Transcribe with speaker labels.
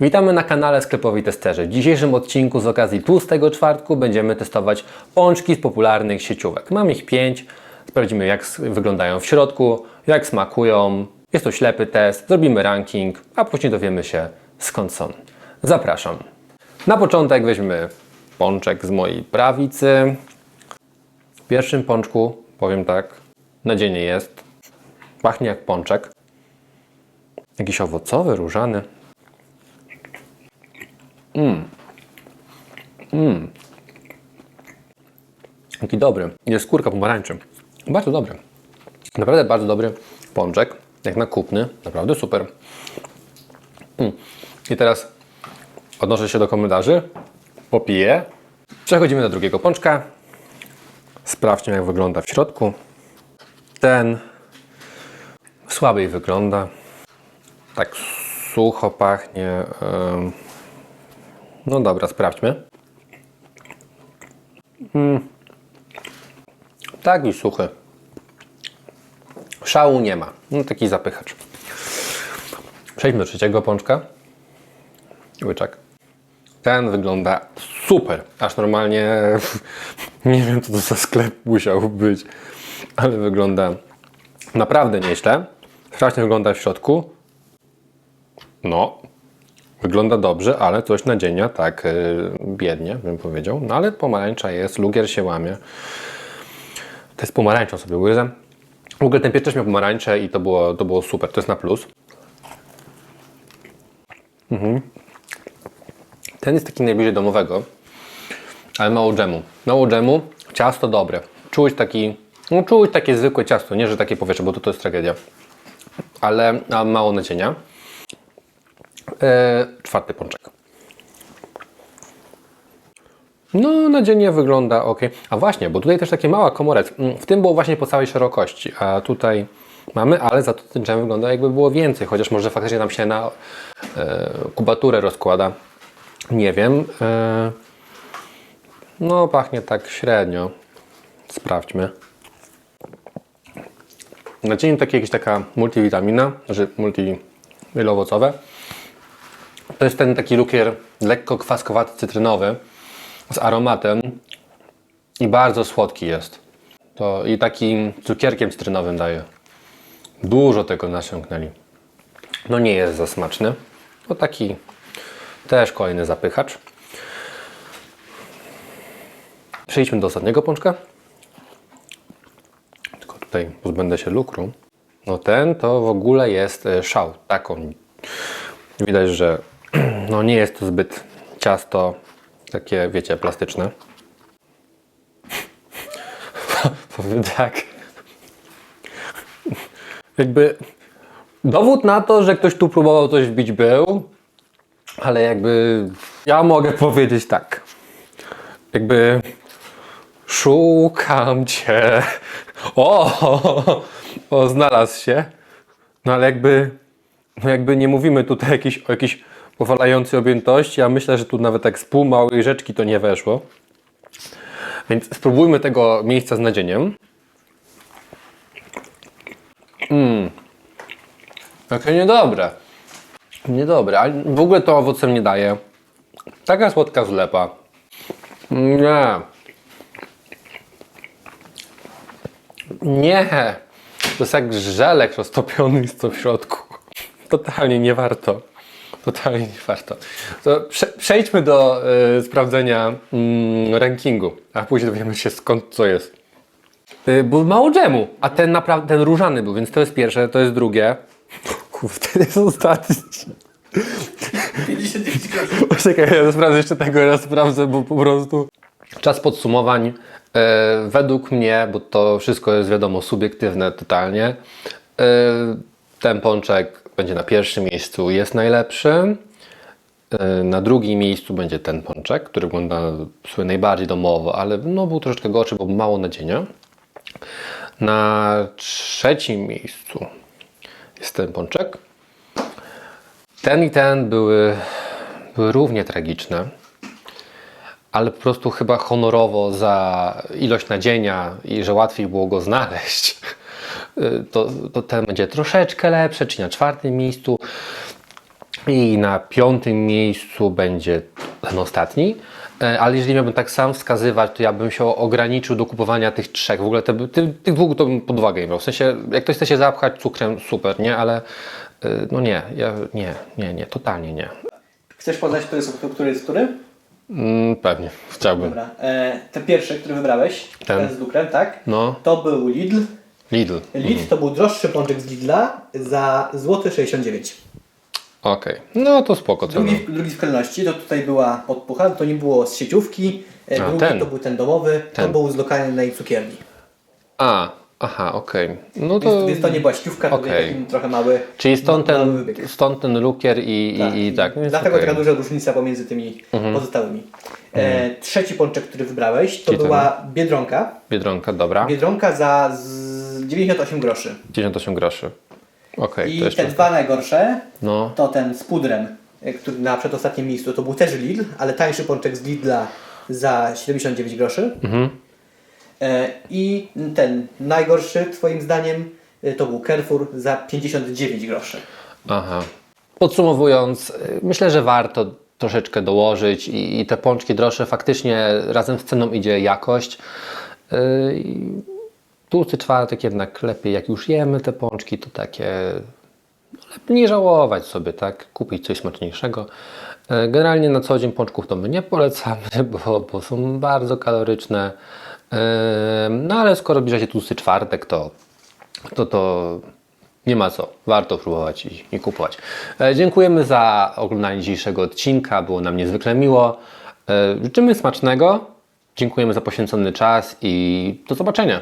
Speaker 1: Witamy na kanale Sklepowi Testerzy. W dzisiejszym odcinku z okazji tłustego czwartku będziemy testować pączki z popularnych sieciówek. Mam ich pięć. Sprawdzimy jak wyglądają w środku, jak smakują. Jest to ślepy test, zrobimy ranking, a później dowiemy się skąd są. Zapraszam. Na początek weźmy pączek z mojej prawicy. W pierwszym pączku, powiem tak, nadzienie jest. Pachnie jak pączek. Jakiś owocowy, różany. Jaki dobry. Jest skórka pomarańczy. Bardzo dobry. Naprawdę bardzo dobry pączek. Jak na kupny. Naprawdę super. Mm. I teraz odnoszę się do komentarzy. Popiję. Przechodzimy do drugiego pączka. Sprawdźmy jak wygląda w środku. Ten słabiej wygląda. Tak sucho pachnie. No dobra, sprawdźmy. Tak i suchy. Szału nie ma. No taki zapychacz. Przejdźmy do trzeciego pączka. Łyczak. Ten wygląda super. Aż normalnie nie wiem co to za sklep musiał być. Ale wygląda naprawdę nieźle. Strasznie wygląda w środku. No, Wygląda dobrze, ale coś nadzienia tak yy, biednie, bym powiedział. No ale pomarańcza jest, lugier się łamie. To jest pomarańczą sobie łyżę. W ogóle ten piecz też miał pomarańcze i to było, to było super, to jest na plus. Mhm. Ten jest taki najbliżej domowego, ale mało dżemu. Mało dżemu, ciasto dobre. Czuć taki, no czuć takie zwykłe ciasto, nie że takie powietrze, bo to, to jest tragedia. Ale mało nadzienia. E, czwarty pączek. No, nadzienie wygląda ok. A właśnie, bo tutaj też takie mała komorec. Mm, W tym było właśnie po całej szerokości, a tutaj mamy, ale za to ten dżem wygląda jakby było więcej, chociaż może faktycznie nam się na e, kubaturę rozkłada. Nie wiem. E, no, pachnie tak średnio. Sprawdźmy. Nadzienie takie jakieś taka multivitamina, znaczy multi wieloowocowe. To jest ten taki lukier lekko kwaskowaty, cytrynowy z aromatem i bardzo słodki jest. To i takim cukierkiem cytrynowym daje. Dużo tego nasiąknęli. No nie jest za smaczny. To taki też kolejny zapychacz. Przejdźmy do ostatniego pączka. Tylko tutaj pozbędę się lukru. No ten to w ogóle jest e, szał. Taką Widać, że no nie jest to zbyt ciasto takie, wiecie, plastyczne. Powiem tak. Jakby dowód na to, że ktoś tu próbował coś wbić był, ale jakby ja mogę powiedzieć tak. Jakby szukam cię. O, o znalazł się. No ale jakby no jakby nie mówimy tutaj o jakiejś powalającej objętości, a myślę, że tu nawet tak z pół małej rzeczki to nie weszło. Więc spróbujmy tego miejsca z nadzieniem. Mmm. Jakie niedobre. Niedobre, ale w ogóle to owocem nie daje. Taka słodka zlepa. Nie. Nie. To jest jak żelek roztopiony jest to w środku. Totalnie nie warto. Totalnie nie warto. To prze, przejdźmy do y, sprawdzenia mm, rankingu, a później dowiemy się skąd co jest. Y, był mało dżemu, a ten naprawdę, ten różany był, więc to jest pierwsze, to jest drugie. Kurde, ten jest ostatni.
Speaker 2: 59 groszy.
Speaker 1: Poczekaj, ja sprawdzę jeszcze tego, raz sprawdzę, bo po prostu... Czas podsumowań. E, według mnie, bo to wszystko jest wiadomo subiektywne totalnie, e, ten pączek będzie na pierwszym miejscu, jest najlepszy. E, na drugim miejscu będzie ten pączek, który wygląda w sumie najbardziej domowo, ale no, był troszeczkę gorszy, bo mało nadzienia. Na trzecim miejscu jest ten pączek. Ten i ten były, były równie tragiczne, ale po prostu chyba honorowo za ilość nadzienia i że łatwiej było go znaleźć, to, to ten będzie troszeczkę lepszy, czyli na czwartym miejscu. I na piątym miejscu będzie ten ostatni. E, Ale jeżeli miałbym tak sam wskazywać, to ja bym się ograniczył do kupowania tych trzech. W ogóle te, ty, tych dwóch to bym pod uwagę nie brał. W sensie, jak ktoś chce się zapchać cukrem, super, nie? Ale e, no nie, ja, nie, nie, nie, totalnie nie.
Speaker 2: Chcesz poznać, który jest, który jest który?
Speaker 1: Mm, pewnie, chciałbym.
Speaker 2: Dobra. E, te pierwsze, które wybrałeś,
Speaker 1: Ten.
Speaker 2: ten, z lukrem, tak?
Speaker 1: No,
Speaker 2: To był Lidl.
Speaker 1: Lidl.
Speaker 2: Lidl to był droższy pączek z Lidla za złoty 69
Speaker 1: Okej, no to spoko cena.
Speaker 2: Drugi, drugi w kolejności, to tutaj była podpucha, to nie było z sieciówki. E,
Speaker 1: A,
Speaker 2: drugi
Speaker 1: ten.
Speaker 2: to był ten domowy,
Speaker 1: Ten.
Speaker 2: to był z lokalnej cukierni.
Speaker 1: A, aha, okej. No to...
Speaker 2: Więc, więc to nie była sieciówka, to
Speaker 1: okej.
Speaker 2: był trochę mały.
Speaker 1: Czyli stąd
Speaker 2: mały
Speaker 1: ten,
Speaker 2: wybieg.
Speaker 1: stąd ten lukier i tak. I, i tak. Więc
Speaker 2: Dlatego.
Speaker 1: Mhm.
Speaker 2: taka duża różnica pomiędzy tymi pozostałymi. E, trzeci pączek, który wybrałeś, to
Speaker 1: Czyli ten.
Speaker 2: była Biedronka.
Speaker 1: Biedronka, dobra.
Speaker 2: Biedronka za z 98 groszy.
Speaker 1: 98 groszy. To
Speaker 2: I te dwa najgorsze,
Speaker 1: No,
Speaker 2: to ten z pudrem, e, który na przedostatnim miejscu, to był też Lidl, ale tańszy pączek z Lidla za 79 groszy.
Speaker 1: Mhm.
Speaker 2: E, I ten najgorszy, Twoim zdaniem, e, to był Carrefour za 59 groszy.
Speaker 1: aha. Podsumowując, myślę, że warto troszeczkę dołożyć i, i te pączki droższe faktycznie razem z ceną idzie jakość. Yy, Tłusty czwartek jednak lepiej, jak już jemy te pączki, to takie no, nie żałować sobie, tak? Kupić coś smaczniejszego. E, Generalnie na co dzień pączków to my nie polecamy, bo, bo są bardzo kaloryczne. E, No ale skoro zbliża się tłusty czwartek, to, to, to nie ma co. Warto próbować i, i kupować. E, Dziękujemy za oglądanie dzisiejszego odcinka. Było nam niezwykle miło. Życzymy smacznego. Dziękujemy za poświęcony czas i do zobaczenia.